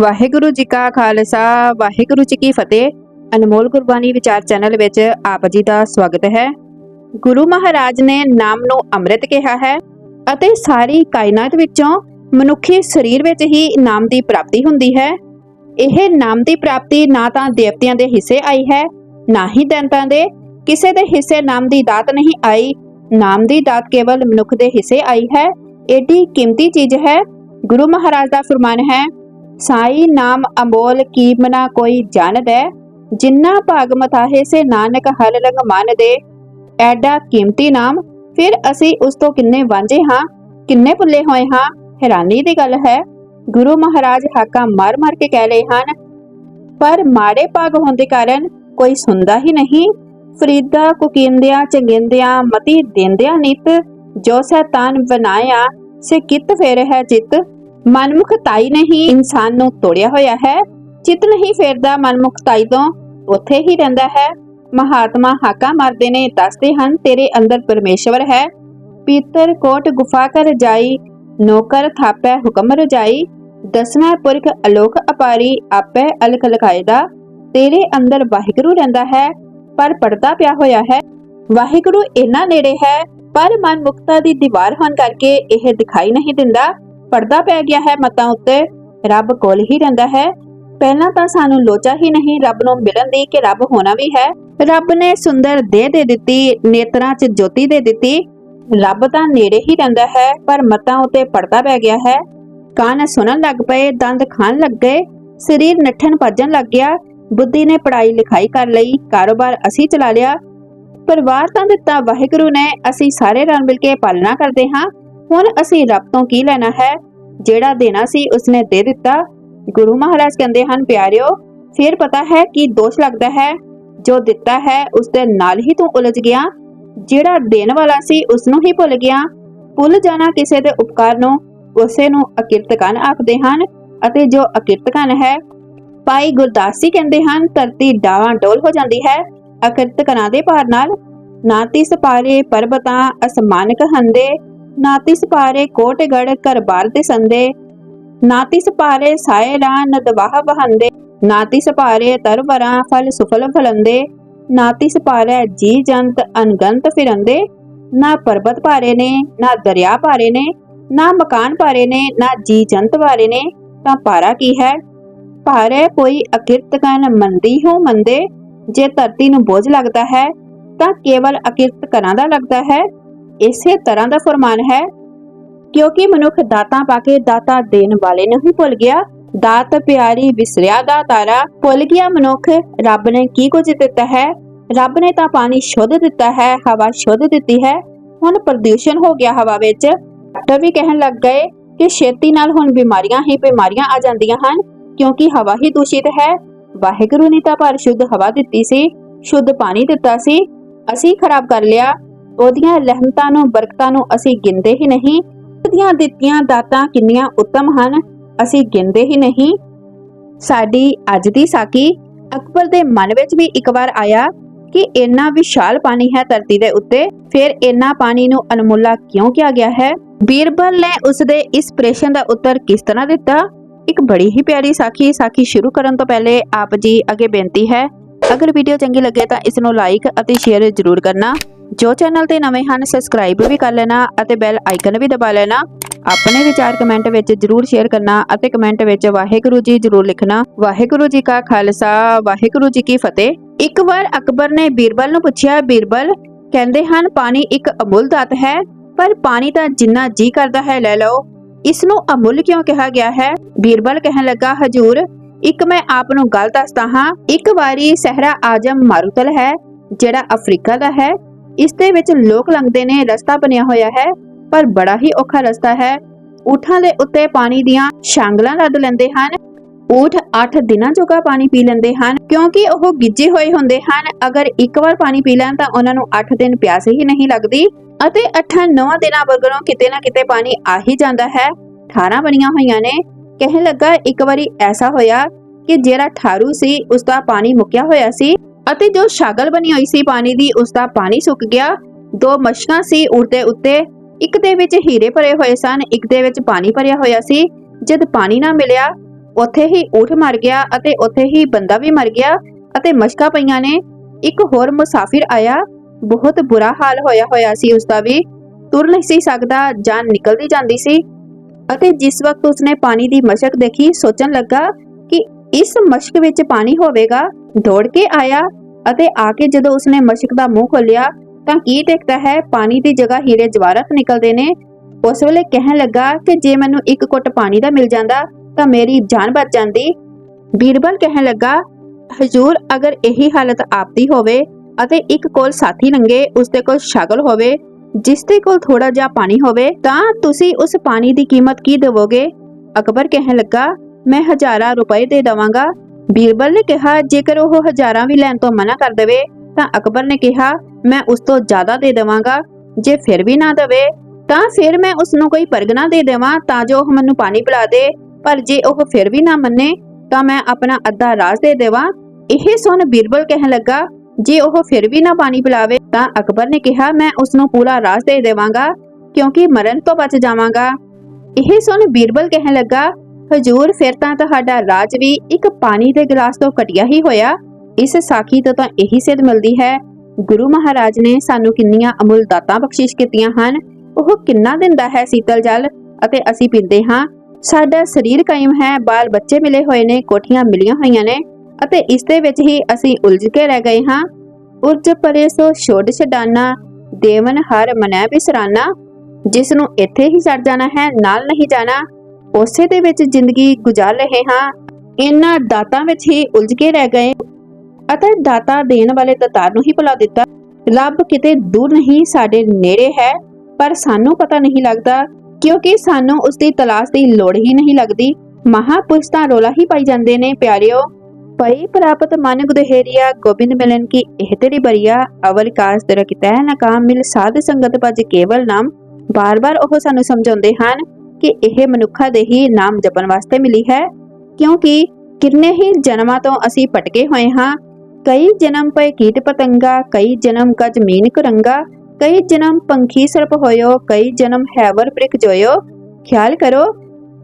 ਵਾਹਿਗੁਰੂ ਜੀ ਕਾ ਖਾਲਸਾ, ਵਾਹਿਗੁਰੂ ਜੀ ਕੀ ਫਤਿਹ। ਅਨਮੋਲ ਗੁਰਬਾਣੀ ਵਿਚਾਰ ਚੈਨਲ ਵਿੱਚ ਆਪ ਜੀ ਦਾ ਸਵਾਗਤ ਹੈ। ਗੁਰੂ ਮਹਾਰਾਜ ਨੇ ਨਾਮ ਨੂੰ ਅੰਮ੍ਰਿਤ ਕਿਹਾ ਹੈ ਅਤੇ ਸਾਰੀ ਕਾਇਨਾਤ ਵਿੱਚੋਂ ਮਨੁੱਖੀ ਸਰੀਰ ਵਿੱਚ ਹੀ ਨਾਮ ਦੀ ਪ੍ਰਾਪਤੀ ਹੁੰਦੀ ਹੈ। ਇਹ ਨਾਮ ਦੀ ਪ੍ਰਾਪਤੀ ਨਾ ਤਾਂ ਦੇਵਤਿਆਂ ਦੇ ਹਿੱਸੇ ਆਈ ਹੈ, ਨਾ ਹੀ ਦੈਂਤਾਂ ਦੇ। ਕਿਸੇ ਦੇ ਹਿੱਸੇ ਨਾਮ ਦੀ ਦਾਤ ਨਹੀਂ ਆਈ, ਨਾਮ ਦੀ ਦਾਤ ਕੇਵਲ ਮਨੁੱਖ ਦੇ ਹਿੱਸੇ ਆਈ ਹੈ। ਏਡੀ ਕੀਮਤੀ ਚੀਜ਼ ਹੈ। ਗੁਰੂ ਮਹਾਰਾਜ ਦਾ ਫਰਮਾਨ ਹੈ ਸਾਈ ਨਾਮ ਅਮੋਲ ਕੀਮਨਾ ਕੋਈ ਜਾਣਦੈ ਜਿੰਨਾ ਭਾਗ ਮਥਾਹੇ ਸੇ ਨਾਨਕ ਹਲ ਲੰਗ ਮਨ ਦੇ ਐਡਾ ਕੀਮਤੀ ਨਾਮ, ਫਿਰ ਅਸੀਂ ਉਸ ਤੋਂ ਕਿੰਨੇ ਵਾਂਝੇ ਹਾਂ? ਕਿੰਨੇ ਭੁੱਲੇ ਹੋਏ ਹਾਂ? ਹੈਰਾਨੀ ਦੀ ਗੱਲ ਹੈ। ਗੁਰੂ ਮਹਾਰਾਜ ਹਾਕਾਂ ਮਾਰ ਮਾਰ ਕੇ ਕਹਿ ਰਹੇ ਹਨ, ਪਰ ਮਾੜੇ ਭਾਗ ਹੋਣ ਦੇ ਕਾਰਨ ਕੋਈ ਸੁਣਦਾ ਹੀ ਨਹੀਂ। ਫਰੀਦਾ ਕੁਕਿੰਦਿਆਂ, ਚੰਗਿੰਦਿਆਂ, ਮਤੀ ਦਿੰਦਿਆਂ ਨਿਤ, ਜੋ ਸੈਤਾਨ ਬਣਾਇਆ, ਸੇ ਕਿਤ ਫੇਰ ਹੈ ਜਿੱਤ? ਮਨਮੁਖ ਤਾਈ ਨਹੀਂ ਇਨਸਾਨ ਨੂੰ ਤੋੜਿਆ ਹੋਇਆ ਹੈ। ਚਿਤ ਨਹੀਂ ਫੇਰਦਾ ਮਨਮੁਖਤਾਈ ਤੋਂ, ਉੱਥੇ ਹੀ ਰਹਿੰਦਾ ਹੈ। ਮਹਾਤਮਾ ਹਾਕਾ ਮਾਰਦੇ ਨੇ, ਦੱਸਦੇ ਹਨ, ਤੇਰੇ ਅੰਦਰ ਪਰਮੇਸ਼ਵਰ ਹੈ। ਪੀਤਰ ਕੋਟ ਗੁਫਾ ਕਰ ਜਾਈ, ਨੌਕਰ ਥਾਪੈ ਹੁਕਮ ਰਜਾਈ। ਦਸਵੇਂ ਪੁਰਖ ਅਲੋਕ ਅਪਾਰੀ, ਆਪੇ ਅਲਖ ਲਖਾਇਦਾ। ਤੇਰੇ ਅੰਦਰ ਵਾਹਿਗੁਰੂ ਰਹਿੰਦਾ ਹੈ, ਪਰ ਪੜਦਾ ਪਿਆ ਹੋਇਆ ਹੈ। ਵਾਹਿਗੁਰੂ ਇੰਨਾ ਨੇੜੇ ਹੈ, ਪਰ ਮਨ ਮੁਕਤਾ ਦੀ ਦੀਵਾਰ ਹੋਣ ਕਰਕੇ ਇਹ ਦਿਖਾਈ ਨਹੀਂ ਦਿੰਦਾ। ਪਰਦਾ ਪੈ ਗਿਆ ਹੈ ਮਤਾਂ ਉੱਤੇ। ਰੱਬ ਕੋਲ ਹੀ ਰਹਿੰਦਾ ਹੈ। ਪਹਿਲਾਂ ਤਾਂ ਸਾਨੂੰ ਲੋਚਾ ਹੀ ਨਹੀਂ ਰੱਬ ਨੂੰ ਮਿਲਣ ਦੀ ਕਿ ਰੱਬ ਹੋਣਾ ਵੀ ਹੈ। ਰੱਬ ਨੇ ਸੁੰਦਰ ਦੇਹ ਦੇ ਦਿੱਤੀ, ਨੇਤਰਾਂ 'ਚ ਜੋਤੀ ਦੇ ਦਿੱਤੀ। ਰੱਬ ਤਾਂ ਨੇੜੇ ਹੀ ਰਹਿੰਦਾ ਹੈ, ਪਰ ਮਤਾਂ ਉੱਤੇ ਪਰਦਾ ਪੈ ਗਿਆ ਹੈ। ਕੰਨ ਸੁਣਨ ਲੱਗ ਪਏ, ਦੰਦ ਖਾਣ ਲੱਗ ਗਏ, ਸਰੀਰ ਨੱਠਣ ਭੱਜਣ ਲੱਗ ਗਿਆ। ਬੁੱਧੀ ਨੇ ਪੜ੍ਹਾਈ ਲਿਖਾਈ ਕਰ ਲਈ, ਕਾਰੋਬਾਰ ਅਸੀਂ ਚਲਾ ਲਿਆ। ਪਰਿਵਾਰ ਤਾਂ ਦਿੱਤਾ, ਵਾਹਿਗੁਰੂ ਨੇ, ਅਸੀਂ ਸਾਰੇ ਰਲ ਮਿਲ ਕੇ ਪਾਲਣਾ ਕਰਦੇ ਹਾਂ। ਹੁਣ ਅਸੀਂ ਰੱਬ ਤੋਂ ਕੀ ਲੈਣਾ ਹੈ? ਜਿਹੜਾ ਦੇਣਾ ਸੀ ਉਸਨੇ ਦੇ ਦਿੱਤਾ। ਗੁਰੂ ਮਹਾਰਾਜ ਕਹਿੰਦੇ ਹਨ, ਪਿਆਰਿਓ, ਫਿਰ ਪਤਾ ਹੈ ਕੀ ਦੋਸ਼ ਲੱਗਦਾ ਹੈ। ਜੋ ਦਿੱਤਾ ਹੈ ਉਸ ਦੇ ਨਾਲ ਹੀ ਤੂੰ ਉਲਝ ਗਿਆ। ਜਿਹੜਾ ਦੇਣ ਵਾਲਾ ਸੀ ਉਸ ਨੂੰ ਹੀ ਭੁੱਲ ਗਿਆ। ਭੁੱਲ ਜਾਣਾ ਕਿਸੇ ਦੇ ਉਪਕਾਰ ਨੂੰ। ਉਸੇ ਨੂੰ ਅਕਿਰਤਕਨ ਆਖਦੇ ਹਨ ਅਤੇ ਜੋ ਅਕਿਰਤਕਨ ਹੈ, ਭਾਈ ਗੁਰਦਾਸ ਜੀ ਕਹਿੰਦੇ ਹਨ, ਧਰਤੀ ਡਾਵਾਂ ਡੋਲ ਹੋ ਜਾਂਦੀ ਹੈ। ਅਕਿਰਤਕਨਾਂ ਦੇ ਭਾਰ ਨਾਲ ਨਾ ਤਿਸ ਪਾਰੇ ਪਰਬਤਾਂ ਅਸਮਾਨ ਕਹੰਦੇ ਨਾ ਤਿਸ ਪਾਰੇ ਕੋਟਗੜ ਘਰ ਬਾਰ ਦੇ ਸੰਦੇ, ਨਾ ਤਿਸ ਪਾਰੇ ਸਾਇਰਾ ਨਦਵਾਹ ਤਰਵਰਾਂ ਫਲ ਸੁਫਲ ਫਲੰਦੇ, ਨਾ ਤਿਸ ਜੀ ਜੰਤ ਅਨਗੰਤ ਫਿਰੰਦੇ, ਨਾ ਪਰਬਤ ਭਾਰੇ ਨੇ, ਨਾ ਦਰਿਆ ਭਾਰੇ ਨੇ, ਨਾ ਮਕਾਨ ਭਾਰੇ ਨੇ, ਨਾ ਜੀ ਜੰਤ ਭਾਰੇ ਨੇ, ਤਾਂ ਪਾਰਾ ਕੀ ਹੈ? ਭਾਰੇ ਕੋਈ ਅਕਿਰਤ ਅਕਿਰਤਕਨ ਮੰਦੀ ਹੋ ਮੰਦੇ, ਜੇ ਧਰਤੀ ਨੂੰ ਬੋਝ ਲੱਗਦਾ ਹੈ, ਤਾਂ ਕੇਵਲ ਅਕਿਰਤ ਕਰਾਂ ਦਾ ਲੱਗਦਾ ਹੈ ਇਸੇ ਤਰ੍ਹਾਂ ਦਾ ਫਰਮਾਨ ਹੈ, ਕਿਉਂਕਿ ਮਨੁੱਖ ਦਾਤਾਂ ਪਾ ਕੇ ਦਾਤਾ ਦੇਣ ਵਾਲੇ ਨਹੀਂ ਭੁੱਲ ਗਿਆ। ਦਾਤ ਪਿਆਰੀ ਵਿਸਰਿਆ ਦਾ ਤਾਰਾ, ਭੁੱਲ ਗਿਆ ਮਨੁੱਖ, ਰੱਬ ਨੇ ਕੀ ਕੁਝ ਦਿੱਤਾ ਹੈ? ਰੱਬ ਨੇ ਤਾਂ ਪਾਣੀ ਸ਼ੁੱਧ ਦਿੱਤਾ ਹੈ, ਹਵਾ ਸ਼ੁੱਧ ਦਿੱਤੀ ਹੈ। ਹੁਣ ਪ੍ਰਦੂਸ਼ਣ ਹੋ ਗਿਆ ਹਵਾ ਵਿੱਚ। ਡਾਕਟਰ ਵੀ ਕਹਿਣ ਲੱਗ ਗਏ ਕਿ ਛੇਤੀ ਨਾਲ ਹੁਣ ਬਿਮਾਰੀਆਂ ਹੀ ਬਿਮਾਰੀਆਂ ਆ ਜਾਂਦੀਆਂ ਹਨ, ਕਿਉਂਕਿ ਹਵਾ ਹੀ ਦੂਸ਼ਿਤ ਹੈ। ਵਾਹਿਗੁਰੂ ਨੇ ਤਾਂ ਪਰ ਸ਼ੁੱਧ ਹਵਾ ਦਿੱਤੀ ਸੀ, ਸ਼ੁੱਧ ਪਾਣੀ ਦਿੱਤਾ ਸੀ। ਅਸੀਂ ਖਰਾਬ ਕਰ ਲਿਆ। ਉਹਦੀਆਂ ਰਹਿਮਤਾਂ ਨੂੰ, ਬਰਕਤਾਂ ਨੂੰ ਅਸੀਂ ਗਿਣਦੇ ਹੀ ਨਹੀਂ। ਉਹਦੀਆਂ ਦਿੱਤੀਆਂ ਦਾਤਾਂ ਕਿੰਨੀਆਂ ਉੱਤਮ ਹਨ, ਅਸੀਂ ਗਿਣਦੇ ਹੀ ਨਹੀਂ। ਸਾਡੀ ਅੱਜ ਦੀ ਸਾਕੀ ਅਕਬਰ ਦੇ ਮਨ ਵਿੱਚ ਵੀ ਇੱਕ ਵਾਰ ਆਇਆ ਕਿ ਇੰਨਾ ਵਿਸ਼ਾਲ ਪਾਣੀ ਹੈ ਧਰਤੀ ਦੇ ਉੱਤੇ, ਫਿਰ ਇੰਨਾ ਪਾਣੀ ਨੂੰ ਅਨਮੁੱਲਾ ਕਿਉਂ ਕਿਹਾ ਗਿਆ ਹੈ? ਬੀਰਬਲ ਨੇ ਉਸ ਦੇ ਇਸ ਪ੍ਰਸ਼ਨ ਦਾ ਉੱਤਰ ਕਿਸ ਤਰ੍ਹਾਂ ਦਿੱਤਾ? ਇੱਕ ਬੜੀ ਹੀ ਪਿਆਰੀ ਸਾਖੀ ਸਾਖੀ ਸ਼ੁਰੂ ਕਰਨ ਤੋਂ ਪਹਿਲੇ ਆਪ ਜੀ ਅੱਗੇ ਬੇਨਤੀ ਹੈ ਅਗਰ ਵੀਡੀਓ ਚੰਗੀ ਲੱਗੇ ਤਾਂ ਇਸ ਨੂੰ ਲਾਈਕ ਅਤੇ ਸ਼ੇਅਰ ਜ਼ਰੂਰ ਕਰਨਾ। ਜੋ ਚੈਨਲ ਤੇ ਨਵੇਂ ਹਨ ਸਬਸਕ੍ਰਾਈਬ ਵੀ ਕਰ ਲੈਣਾ ਅਤੇ ਬੈਲ ਆਈਕਨ ਵੀ ਦਬਾ ਲੈਣਾ। ਆਪਣੇ ਵਿਚਾਰ ਕਮੈਂਟ ਵਿੱਚ ਜ਼ਰੂਰ ਸ਼ੇਅਰ ਕਰਨਾ ਅਤੇ ਕਮੈਂਟ ਵਿੱਚ ਵਾਹਿਗੁਰੂ ਜੀ ਜ਼ਰੂਰ ਲਿਖਣਾ। ਵਾਹਿਗੁਰੂ ਜੀ ਕਾ ਖਾਲਸਾ, ਵਾਹਿਗੁਰੂ ਜੀ ਕੀ ਫਤਿਹ। ਇੱਕ ਵਾਰ ਅਕਬਰ ਨੇ ਬੀਰਬਲ ਨੂੰ ਪੁੱਛਿਆ, ਬੀਰਬਲ, ਕਹਿੰਦੇ ਹਨ, ਪਾਣੀ ਇੱਕ ਅਮੁੱਲ ਦਾਤ ਹੈ, ਪਰ ਪਾਣੀ ਤਾਂ ਜਿੰਨਾ ਜੀ ਕਰਦਾ ਹੈ, ਲੈ ਲਓ। ਇਸ ਨੂੰ ਅਮੁੱਲ ਕਿਉਂ ਕਿਹਾ ਗਿਆ ਹੈ? ਬੀਰਬਲ ਕਹਿਣ ਲੱਗਾ, ਹਜੂਰ ਇੱਕ ਮੈਂ ਆਪ ਨੂੰ ਗੱਲ ਦੱਸਦਾ ਹਾਂ, ਇੱਕ ਵਾਰੀ ਸਹਿਰਾ ਆਜਮ ਮਾਰੂਤਲ ਹੈ, ਜਿਹੜਾ ਅਫਰੀਕਾ ਦਾ ਹੈ। ਇਸ ਦੇ ਵਿੱਚ ਲੋਕ ਲੰਘਦੇ ਨੇ, ਰਸਤਾ ਬਣਿਆ ਹੋਇਆ ਹੈ, ਪਰ ਬੜਾ ਹੀ ਔਖਾ ਰਸਤਾ ਹੈ। ਊਠਾਂ ਦੇ ਉੱਤੇ ਪਾਣੀ ਦੀਆਂ ਛਾਂਗਲਾਂ ਲੱਦ ਲੈਂਦੇ ਹਨ। ਊਠ 8 ਦਿਨਾਂ ਜੋਗਾ ਪਾਣੀ ਪੀ ਲੈਂਦੇ ਹਨ, ਕਿਉਂਕਿ ਉਹ ਗਿੱਜੇ ਹੋਏ ਹੁੰਦੇ ਹਨ। ਅਗਰ ਇੱਕ ਵਾਰ ਪਾਣੀ ਪੀ ਲੈਣ ਤਾਂ ਉਹਨਾਂ ਨੂੰ 8 ਦਿਨ ਪਿਆਸ ਹੀ ਨਹੀਂ ਲੱਗਦੀ ਅਤੇ 8-9 ਦਿਨਾਂ ਬਗਰੋਂ ਕਿਤੇ ਨਾ ਕਿਤੇ ਪਾਣੀ ਆ ਹੀ ਜਾਂਦਾ ਹੈ। ਠਾਰਾਂ ਬਣੀਆਂ ਹੋਈਆਂ ਨੇ। ਕਹਿਣ ਲੱਗਾ, ਇੱਕ ਵਾਰੀ ਐਸਾ ਹੋਇਆ ਕਿ ਜਿਹੜਾ ਠਾਰੂ ਸੀ ਉਸ ਦਾ ਪਾਣੀ ਮੁੱਕਿਆ ਹੋਇਆ ਸੀ ਅਤੇ ਜੋ ਸ਼ਾਗਲ ਬਣੀ ਹੋਈ ਸੀ ਪਾਣੀ ਦੀ ਉਸ ਦਾ ਪਾਣੀ ਸੁੱਕ ਗਿਆ। ਦੋ ਮਸ਼ਕਾਂ ਸੀ ਉੜਦੇ ਉੱਤੇ। ਇੱਕ ਦੇ ਵਿੱਚ ਹੀਰੇ ਭਰੇ ਹੋਏ ਸਨ, ਇੱਕ ਦੇ ਵਿੱਚ ਪਾਣੀ ਭਰਿਆ ਹੋਇਆ ਸੀ। ਜਦ ਪਾਣੀ ਨਾ ਮਿਲਿਆ, ਉੱਥੇ ਹੀ ਊਠ ਮਰ ਗਿਆ ਅਤੇ ਉੱਥੇ ਹੀ ਬੰਦਾ ਵੀ ਮਰ ਗਿਆ ਅਤੇ ਮਸ਼ਕਾਂ ਪਈਆਂ ਨੇ। ਇੱਕ ਹੋਰ ਮੁਸਾਫਿਰ ਆਇਆ। ਬਹੁਤ ਬੁਰਾ ਹਾਲ ਹੋਇਆ ਹੋਇਆ ਸੀ ਉਸ ਦਾ ਵੀ। ਤੁਰ ਨਹੀਂ ਸੀ ਸਕਦਾ, ਜਾਨ ਨਿਕਲਦੀ ਜਾਂਦੀ ਸੀ। ਅਤੇ ਜਿਸ ਵਕਤ ਉਸਨੇ ਪਾਣੀ ਦੀ ਮਸ਼ਕ ਦੇਖੀ, ਸੋਚਣ ਲੱਗਾ ਕਿ ਇਸ ਮਸ਼ਕ ਵਿੱਚ ਪਾਣੀ ਹੋਵੇਗਾ, ਦੌੜ ਕੇ ਆਇਆ ਅਤੇ ਆ ਕੇ ਜਦੋਂ ਉਸਨੇ ਮਸ਼ਕ ਦਾ ਮੂੰਹ ਖੋਲਿਆ ਤਾਂ ਕੀ ਦੇਖਦਾ ਹੈ, ਪਾਣੀ ਦੀ ਜਗ੍ਹਾ ਹੀਰੇ ਜਵਾਹਰਤ ਨਿਕਲਦੇ ਨੇ। ਉਸ ਵੇਲੇ ਕਹਿਣ ਲੱਗਾ ਕਿ ਜੇ ਮੈਨੂੰ ਇੱਕ ਘੁੱਟ ਪਾਣੀ ਦਾ ਮਿਲ ਜਾਂਦਾ ਤਾਂ ਮੇਰੀ ਜਾਨ ਬਚ ਜਾਂਦੀ। ਬੀਰਬਲ ਕਹਿਣ ਲੱਗਾ, ਹਜੂਰ, ਅਗਰ ਇਹੀ ਹਾਲਤ ਆਪਦੀ ਹੋਵੇ ਅਤੇ ਇੱਕ ਕੋਲ ਸਾਥੀ ਲੰਗੇ ਉਸ ਦੇ ਕੋਲ ਸ਼ਕਲ ਹੋਵੇ ਜਿਸ ਦੇ ਕੋਲ ਥੋੜਾ ਜਿਹਾ ਪਾਣੀ ਹੋਵੇ ਤਾਂ ਤੁਸੀਂ ਉਸ ਪਾਣੀ ਦੀ ਕੀਮਤ ਕੀ ਦੇਵੋਗੇ ਅਕਬਰ ਕਹਿਣ ਲੱਗਾ ਮੈਂ ਹਜ਼ਾਰਾਂ ਰੁਪਏ ਦੇ ਦਵਾਂਗਾ ਬੀਰਬਲ ਨੇ ਕਿਹਾ ਜੇਕਰ ਉਹ ਹਜ਼ਾਰਾਂ ਵੀ ਲੈਣ ਤੋਂ ਮਨਾ ਕਰ ਦੇਵੇ ਤਾਂ ਅਕਬਰ ਨੇ ਕਿਹਾ ਮੈਂ ਉਸ ਤੋਂ ਜ਼ਿਆਦਾ ਦੇ ਦੇਵਾਂਗਾ ਜੇ ਫਿਰ ਵੀ ਨਾ ਦੇਵੇ ਤਾਂ ਫਿਰ ਮੈਂ ਉਸ ਨੂੰ ਕੋਈ ਪਰਗਨਾ ਦੇ ਦੇਵਾਂ ਤਾਂ ਜੋ ਉਹ ਮੈਨੂੰ ਪਾਣੀ ਪਿਲਾ ਦੇ ਪਰ ਜੇ ਉਹ ਫਿਰ ਵੀ ਨਾ ਮੰਨੇ ਤਾਂ ਮੈਂ ਆਪਣਾ ਅੱਧਾ ਰਾਜ ਦੇ ਦੇਵਾਂ ਇਹ ਸੁਣ ਬੀਰਬਲ ਕਹਿਣ ਲੱਗਾ ਜੇ ਉਹ ਫਿਰ ਵੀ ਨਾ ਪਾਣੀ ਪਿਲਾਵੇ ਤਾਂ ਅਕਬਰ ਨੇ ਕਿਹਾ, ਮੈਂ ਉਸ ਨੂੰ ਪੂਰਾ ਰਾਜ ਦੇ ਦੇਵਾਂਗਾ ਕਿਉਂਕਿ ਮਰਨ ਤੋਂ ਬਚ ਜਾਵਾਂਗਾ। ਇਹ ਸੁਣ ਬੀਰਬਲ ਕਹਿਣ ਲੱਗਾ, ਹਜੂਰ, ਫਿਰ ਤਾਂ ਤੁਹਾਡਾ ਰਾਜ ਵੀ ਇੱਕ ਪਾਣੀ ਦੇ ਗਲਾਸ ਤੋਂ ਕਟਿਆ ਹੀ ਹੋਇਆ। ਇਸ ਸਾਖੀ ਤੋਂ ਤਾਂ ਇਹੀ ਸਿੱਧ ਮਿਲਦੀ ਹੈ, ਗੁਰੂ ਮਹਾਰਾਜ ਨੇ ਸਾਨੂੰ ਕਿੰਨੀਆਂ ਅਮੁੱਲ ਦਾਤਾਂ ਬਖਸ਼ਿਸ਼ ਕੀਤੀਆਂ ਹਨ। ਉਹ ਕਿੰਨਾ ਦਿੰਦਾ ਹੈ ਸੀਤਲ ਜਲ ਅਤੇ ਅਸੀਂ ਪੀਂਦੇ ਹਾਂ। ਸਾਡਾ ਸਰੀਰ ਕਾਇਮ ਹੈ ਬਾਲ ਬੱਚੇ ਮਿਲੇ ਹੋਏ ਨੇ, ਕੋਠੀਆਂ ਮਿਲੀਆਂ ਹੋਈਆਂ ਨੇ ਅਤੇ ਇਸ ਦੇ ਵਿੱਚ ਹੀ ਅਸੀਂ ਉਲਝ ਕੇ ਰਹਿ ਗਏ ਹਾਂ। ਉਰਜ ਪਰੇ ਸੋ ਛੋੜ ਛਡਾਨਾ, ਦੇਵਨ ਹਰ ਮਨੈ ਬਿਸਰਾਨਾ। ਜਿਸ ਨੂੰ ਇੱਥੇ ਹੀ ਛੱਡ ਜਾਣਾ ਹੈ, ਨਾਲ ਨਹੀਂ ਜਾਣਾ। ਉਸੇ ਦੇ ਵਿੱਚ ਜ਼ਿੰਦਗੀ ਗੁਜ਼ਾਰ ਰਹੇ ਹਾਂ। ਇਹਨਾਂ ਦਾਤਾਂ ਵਿੱਚ ਹੀ ਉਲਝ ਕੇ ਰਹਿ ਗਏ। ਅਤੇ ਦਾਤਾ ਦੇਣ ਵਾਲੇ ਦਾਤਾਰ ਨੂੰ ਹੀ ਭੁਲਾ ਦਿੱਤਾ। ਰੱਬ ਕਿਤੇ ਦੂਰ ਨਹੀਂ, ਸਾਡੇ ਨੇੜੇ ਹੈ। ਪਰ ਸਾਨੂੰ ਪਤਾ ਨਹੀਂ ਲੱਗਦਾ, ਕਿਉਂਕਿ ਸਾਨੂੰ ਉਸ ਦੀ ਤਲਾਸ਼ ਦੀ ਲੋੜ ਹੀ ਨਹੀਂ ਲੱਗਦੀ। ਮਹਾਪੁਰਸ਼ ਤਾਂ ਰੋਲਾ ਹੀ ਪਾਈ ਜਾਂਦੇ ਨੇ, ਪਿਆਰਿਓ। ਪਈ ਪ੍ਰਾਪਤ ਮਨ ਗੁਦਹੇਰੀਆ ਗੋਬਿੰਦ ਮਿਲਨ ਕੀ ਇਹ ਤੇਰੀ ਅਵਲ ਕਾਸ ਤੇਰਾ ਕਿਤੈ ਨਾ ਕਾਮ ਮਿਲ ਸਾਧ ਸੰਗਤ ਭਜ ਕੇਵਲ ਨਾਮ ਬਾਰ-ਬਾਰ ਉਹ ਸਾਨੂੰ ਸਮਝਾਉਂਦੇ ਹਨ ਕਿ ਇਹ ਮਨੁੱਖਾ ਦੇ ਹੀ ਨਾਮ ਜਪਣ ਵਾਸਤੇ ਮਿਲੀ ਹੈ ਕਿਉਂਕਿ ਕਿੰਨੇ ਹੀ ਜਨਮਾਂ ਤੋਂ ਅਸੀਂ ਭਟਕੇ ਹੋਏ ਹਾਂ ਕਈ ਜਨਮ ਪਏ ਕੀਟ ਪਤੰਗਾ ਕਈ ਜਨਮ ਕਜ ਮੀਨ ਕੁਰੰਗਾ ਕਈ ਜਨਮ ਪੰਖੀ ਸਰਪ ਹੋਇਓ ਕਈ ਜਨਮ ਹੈਵਰ ਪ੍ਰਿਕ ਜੋਇਓ ਖਿਆਲ ਕਰੋ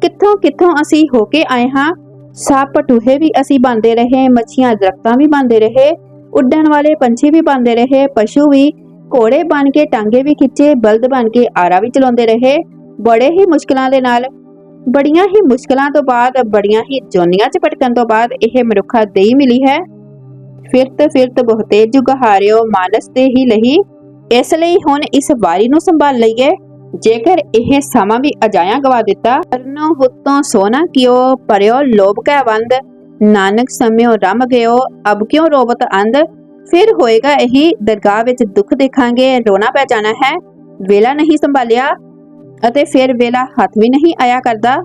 ਕਿੱਥੋਂ ਕਿੱਥੋਂ ਅਸੀਂ ਹੋ ਕੇ ਆਏ ਹਾਂ ਸਾਪ ਪਟੂਹੇ ਵੀ ਅਸੀਂ ਬੰਦੇ ਰਹੇ, ਮੱਛੀਆਂ ਦਰਖਤਾਂ ਵੀ ਬੰਦੇ ਰਹੇ, ਉੱਡਣ ਵਾਲੇ ਪੰਛੀ ਵੀ ਬੰਦੇ ਰਹੇ, ਪਸ਼ੂ ਵੀ, ਘੋੜੇ ਬਣ ਕੇ ਟਾਂਗੇ ਵੀ ਖਿੱਚੇ, ਬਲਦ ਬਣ ਕੇ ਆਰਾ ਵੀ ਚਲਾਉਂਦੇ ਰਹੇ। ਬੜੇ ਹੀ ਮੁਸ਼ਕਲਾਂ ਦੇ ਨਾਲ, ਬੜੀਆਂ ਹੀ ਮੁਸ਼ਕਲਾਂ ਤੋਂ ਬਾਅਦ, ਬੜੀਆਂ ਹੀ ਜੋਨੀਆਂ ਚ ਭਟਕਣ ਤੋਂ ਬਾਅਦ ਇਹ ਮਨੁੱਖਾ ਦੇਈ ਮਿਲੀ ਹੈ। ਫਿਰਤ ਫਿਰਤ ਬਹੁਤੇ ਜੁਗ ਹਾਰਿਓ ਮਾਨਸ ਤੇ ਹੀ ਲਹੀ। ਇਸ ਲਈ ਹੁਣ ਇਸ ਵਾਰੀ ਨੂੰ ਸੰਭਾਲ ਲਈਏ। ਜੇਕਰ ਇਹ ਸਮਾਂ ਵੀ ਅਜਾਇਆ ਗਵਾ ਦਿੱਤਾ ਕਰਨੋ ਹੁੱਤੋਂ ਸੋਨਾ ਕਿਓ ਪਰਿਓ ਲੋਭ ਕੈ ਵੰਦ। ਨਾਨਕ ਸਮਿਓ ਰਮ ਗਇਓ, ਅਬ ਕਿਉ ਰੋਵਤ ਅੰਧ? ਫਿਰ ਹੋਏਗਾ ਇਹੀ, ਦਰਗਾਹ ਵਿੱਚ ਦੁੱਖ ਦੇਖਾਂਗੇ, ਰੋਣਾ ਪੈ ਜਾਣਾ ਹੈ। ਵੇਲਾ ਨਹੀਂ ਸੰਭਾਲਿਆ, ਅਤੇ ਫਿਰ ਵੇਲਾ ਹੱਥ ਵੀ ਨਹੀਂ ਆਇਆ ਕਰਦਾ।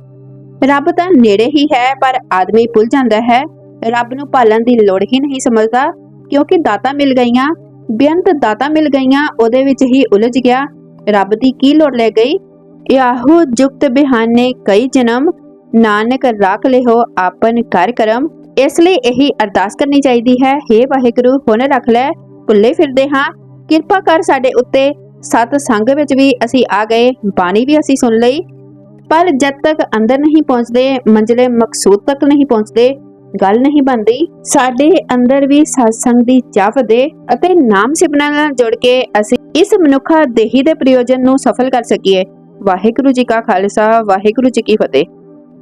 ਰੱਬ ਤਾਂ ਨੇੜੇ ਹੀ ਹੈ, ਪਰ ਆਦਮੀ ਭੁੱਲ ਜਾਂਦਾ ਹੈ। ਰੱਬ ਨੂੰ ਪਾਲਣ ਦੀ ਲੋੜ ਹੀ ਨਹੀਂ ਸਮਝਦਾ, ਕਿਉਂਕਿ ਦਾਤਾ ਮਿਲ ਗਈਆਂ। ਬੇਅੰਤ ਦਾਤਾ ਮਿਲ ਗਈਆਂ, ਉਹਦੇ ਵਿੱਚ ਹੀ ਉਲਝ ਗਿਆ। ਰੱਬ ਦੀ ਕੀ ਲੋੜ ਲੈ ਗਈ? ਯਾਹੂ ਜੁਗਤ ਬਿਹਾਨੇ ਕਈ ਜਨਮ, ਨਾਨਕ ਰੱਖ ਲਿਓ ਆਪਨ ਕਰ ਕਰਮ। ਇਸ ਲਈ ਇਹੀ ਅਰਦਾਸ ਕਰਨੀ ਚਾਹੀਦੀ ਹੈ हे ਵਾਹਿਗੁਰੂ, ਹੁਣ ਰੱਖ ਲੈ, ਭੁੱਲੇ ਫਿਰਦੇ ਹਾਂ। ਕਿਰਪਾ ਕਰ ਸਾਡੇ ਉੱਤੇ, ਸਤ ਸੰਗ ਵਿੱਚ ਵੀ ਅਸੀਂ ਆ ਗਏ, ਬਾਣੀ ਵੀ ਅਸੀਂ ਸੁਣ ਲਈ। ਪਰ ਜਦ ਤੱਕ ਅੰਦਰ ਨਹੀਂ ਪਹੁੰਚਦੇ, ਮੰਜ਼ਲੇ ਮਕਸੂਦ ਤੱਕ ਨਹੀਂ ਪਹੁੰਚਦੇ ਗੱਲ ਨਹੀਂ ਬਣਦੀ ਸਾਡੇ ਅੰਦਰ ਵੀ ਸਤਸੰਗ ਦੀ ਚਾਹ ਦੇ ਅਤੇ ਨਾਮ ਸਿਮਰਨ ਨਾਲ ਜੁੜ ਕੇ ਅਸੀਂ ਇਸ ਮਨੁੱਖਾ ਦੇਹੀ ਦੇ ਪ੍ਰਯੋਜਨ ਨੂੰ ਸਫਲ ਕਰ ਸਕੀਏ। ਵਾਹਿਗੁਰੂ ਜੀ ਕਾ ਖਾਲਸਾ, ਵਾਹਿਗੁਰੂ ਜੀ ਕੀ ਫਤਿਹ।